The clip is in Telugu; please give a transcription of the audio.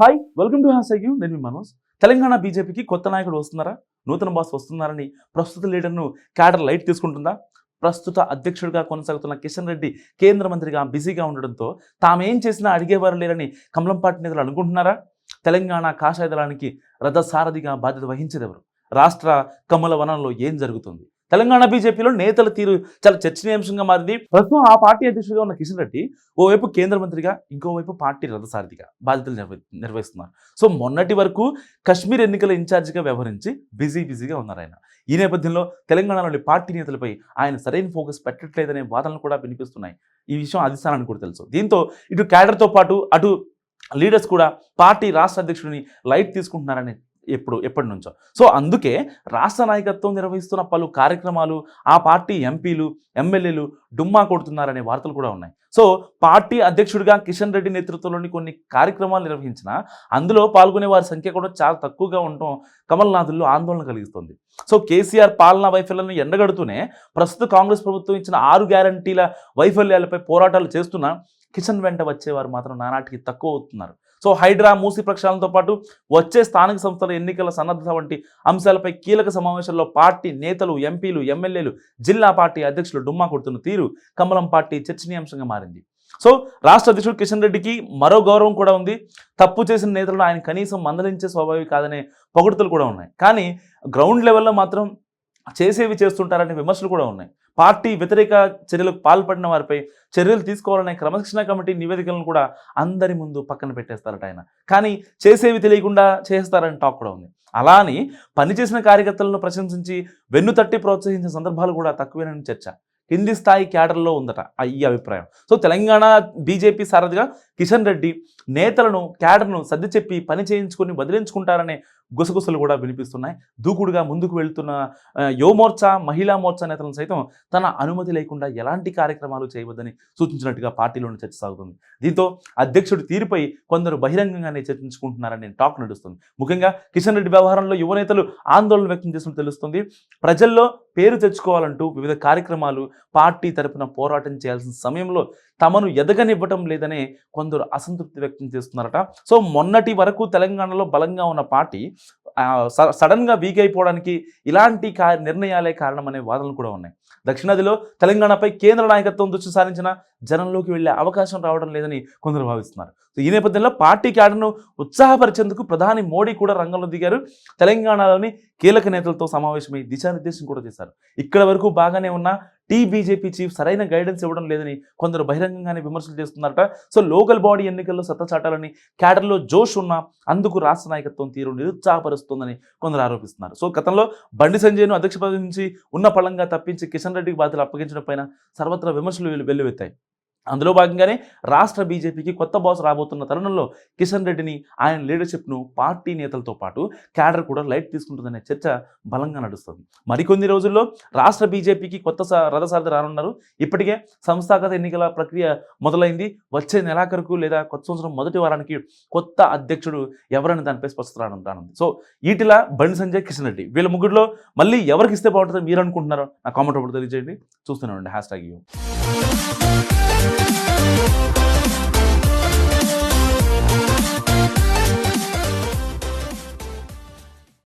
Hi welcome to hash you నేను మీ మనోజ్. తెలంగాణ బీజేపీకి కొత్త నాయకుడు వస్తున్నారా? నూతన బాస్ వస్తున్నారని ప్రస్తుత లీడర్ను క్యాడర్ లైట్ తీసుకుంటుందా? ప్రస్తుత అధ్యక్షుడిగా కొనసాగుతున్న కిషన్ రెడ్డి కేంద్ర మంత్రిగా బిజీగా ఉండడంతో తామేం చేసినా అడిగేవారు లేరని కమలం పార్టీ నేతలు అనుకుంటున్నారా? తెలంగాణ కాషాయ దళానికి రథసారథిగా బాధ్యత వహించేదెవరు? రాష్ట్ర కమల వనంలో ఏం జరుగుతుంది? తెలంగాణ బీజేపీలో నేతల తీరు చాలా చర్చనీయాంశంగా మారింది. ప్రస్తుతం ఆ పార్టీ అధ్యక్షుడిగా ఉన్న కిషన్ రెడ్డి ఓవైపు కేంద్ర మంత్రిగా ఇంకోవైపు పార్టీ రథసారథిగా బాధ్యతలు నిర్వహిస్తున్నారు. సో మొన్నటి వరకు కశ్మీర్ ఎన్నికల ఇన్ఛార్జిగా వ్యవహరించి బిజీ బిజీగా ఉన్నారు ఆయన ఈ నేపథ్యంలో తెలంగాణలోని పార్టీ నేతలపై ఆయన సరైన ఫోకస్ పెట్టట్లేదనే వాదనలు కూడా వినిపిస్తున్నాయి. ఈ విషయం అధిష్టానానికి కూడా తెలుసు. దీంతో ఇటు క్యాడర్తో పాటు అటు లీడర్స్ కూడా పార్టీ రాష్ట్ర అధ్యక్షుడిని లైట్ తీసుకుంటున్నారని ఎప్పుడు ఎప్పటి నుంచో. సో అందుకే రాష్ట్ర నాయకత్వం నిర్వహిస్తున్న పలు కార్యక్రమాలు ఆ పార్టీ ఎంపీలు ఎమ్మెల్యేలు డుమ్మా కొడుతున్నారనే వార్తలు కూడా ఉన్నాయి. సో పార్టీ అధ్యక్షుడిగా కిషన్ రెడ్డి నేతృత్వంలోని కొన్ని కార్యక్రమాలు నిర్వహించిన అందులో పాల్గొనే వారి సంఖ్య కూడా చాలా తక్కువగా ఉండటం కమల్నాథుల్లో ఆందోళన కలిగిస్తుంది. సో కేసీఆర్ పాలనా వైఫల్యాలను ఎండగడుతూనే ప్రస్తుత కాంగ్రెస్ ప్రభుత్వం ఇచ్చిన ఆరు గ్యారంటీల వైఫల్యాలపై పోరాటాలు చేస్తున్న కిషన్ వెంట వచ్చేవారు మాత్రం నానాటికి తక్కువ అవుతున్నారు. సో హైడ్రా మూసి ప్రక్షాళనతో పాటు వచ్చే స్థానిక సంస్థల ఎన్నికల సన్నద్ధత వంటి అంశాలపై కీలక సమావేశంలో పార్టీ నేతలు ఎంపీలు ఎమ్మెల్యేలు జిల్లా పార్టీ అధ్యక్షులు డుమ్మా కొడుతున్న తీరు కమలం పార్టీ చర్చనీయాంశంగా మారింది. సో రాష్ట్ర అధ్యక్షుడు కిషన్ రెడ్డికి మరో గౌరవం కూడా ఉంది. తప్పు చేసిన నేతలను ఆయన కనీసం మందలించే స్వభావి కాదనే పొగడుతలు కూడా ఉన్నాయి. కానీ గ్రౌండ్ లెవెల్లో మాత్రం చేసేవి చేస్తుంటారనే విమర్శలు కూడా ఉన్నాయి. పార్టీ వ్యతిరేక చర్యలకు పాల్పడిన వారిపై చర్యలు తీసుకోవాలనే క్రమశిక్షణ కమిటీ నివేదికలను కూడా అందరి ముందు పక్కన పెట్టేస్తారట ఆయన. కానీ చేసేవి తెలియకుండా చేస్తారని టాక్ కూడా ఉంది. అలా అని పనిచేసిన కార్యకర్తలను ప్రశంసించి వెన్నుతట్టి ప్రోత్సహించిన సందర్భాలు కూడా తక్కువేనని చర్చ. కింది స్థాయి క్యాడర్లో ఉందట ఈ అభిప్రాయం. సో తెలంగాణ బీజేపీ సారథిగా కిషన్ రెడ్డి నేతలను క్యాడర్ను సర్ది చెప్పి పని చేయించుకొని వదిలించుకుంటారనే గుసగుసలు కూడా వినిపిస్తున్నాయి. దూకుడుగా ముందుకు వెళ్తున్న యువమోర్చా మహిళా మోర్చా నేతలను సైతం తన అనుమతి లేకుండా ఎలాంటి కార్యక్రమాలు చేయవద్దని సూచించినట్టుగా పార్టీలోని చర్చ సాగుతుంది. దీంతో అధ్యక్షుడి తీరుపై కొందరు బహిరంగంగానే చర్చించుకుంటున్నారని టాక్ నడుస్తుంది. ముఖ్యంగా కిషన్ రెడ్డి వ్యవహారంలో యువనేతలు ఆందోళన వ్యక్తం చేసినట్టు తెలుస్తుంది. ప్రజల్లో పేరు తెచ్చుకోవాలంటూ వివిధ కార్యక్రమాలు పార్టీ తరపున పోరాటం చేయాల్సిన సమయంలో తమను ఎదగనివ్వటం లేదనే కొందరు అసంతృప్తి వ్యక్తం చేస్తున్నారట. సో మొన్నటి వరకు తెలంగాణలో బలంగా ఉన్న పార్టీ సడన్గా వీక్ అయిపోవడానికి ఇలాంటి నిర్ణయాలే కారణం అనే వాదనలు కూడా ఉన్నాయి. దక్షిణాదిలో తెలంగాణపై కేంద్ర నాయకత్వం దృష్టి సారించిన జనంలోకి వెళ్ళే అవకాశం రావడం లేదని కొందరు భావిస్తున్నారు. సో ఈ నేపథ్యంలో పార్టీ క్యాడర్ను ఉత్సాహపరిచేందుకు ప్రధాని మోడీ కూడా రంగంలో దిగారు. తెలంగాణలోని కీలక నేతలతో సమావేశమై దిశానిర్దేశం కూడా చేశారు. ఇక్కడ వరకు బాగానే ఉన్న టీ బీజేపీ చీఫ్ సరైన గైడెన్స్ ఇవ్వడం లేదని కొందరు బహిరంగంగానే విమర్శలు చేస్తున్నారట. సో లోకల్ బాడీ ఎన్నికల్లో సత్తా చాటాలని క్యాడర్లో జోష్ ఉన్న అందుకు రాష్ట్ర నాయకత్వం తీరు నిరుత్సాహపరుస్తుందని కొందరు ఆరోపిస్తున్నారు. సో గతంలో బండి సంజయ్ను అధ్యక్ష పదవి నుంచి ఉన్న పళంగా తప్పించి కిషన్ రెడ్డికి బాధ్యతలు అప్పగించడం పైన సర్వత్రా విమర్శలు వెల్లు- వెల్లువెత్తాయి. అందులో భాగంగానే రాష్ట్ర బీజేపీకి కొత్త బాస్ రాబోతున్న తరుణంలో కిషన్ రెడ్డిని ఆయన లీడర్షిప్ను పార్టీ నేతలతో పాటు క్యాడర్ కూడా లైట్ తీసుకుంటుందనే చర్చ బలంగా నడుస్తుంది. మరికొన్ని రోజుల్లో రాష్ట్ర బీజేపీకి కొత్త స- రథసారథి రానున్నారు. ఇప్పటికే సంస్థాగత ఎన్నికల ప్రక్రియ మొదలైంది. వచ్చే నెలాఖరుకు లేదా కొత్త సంవత్సరం మొదటి వారానికి కొత్త అధ్యక్షుడు ఎవరని దానిపై స్పష్టత రానుంది. సో ఈటిలా బండి సంజయ్ కిషన్ రెడ్డి. వీళ్ళ ముగ్గురులో మళ్ళీ ఎవరికి ఇస్తే బాగుంటుందో మీరు అనుకుంటున్నారో నా కామెంట్ ఒకటి తెలియజేయండి. చూస్తూనే ఉండండి. Hashtag you.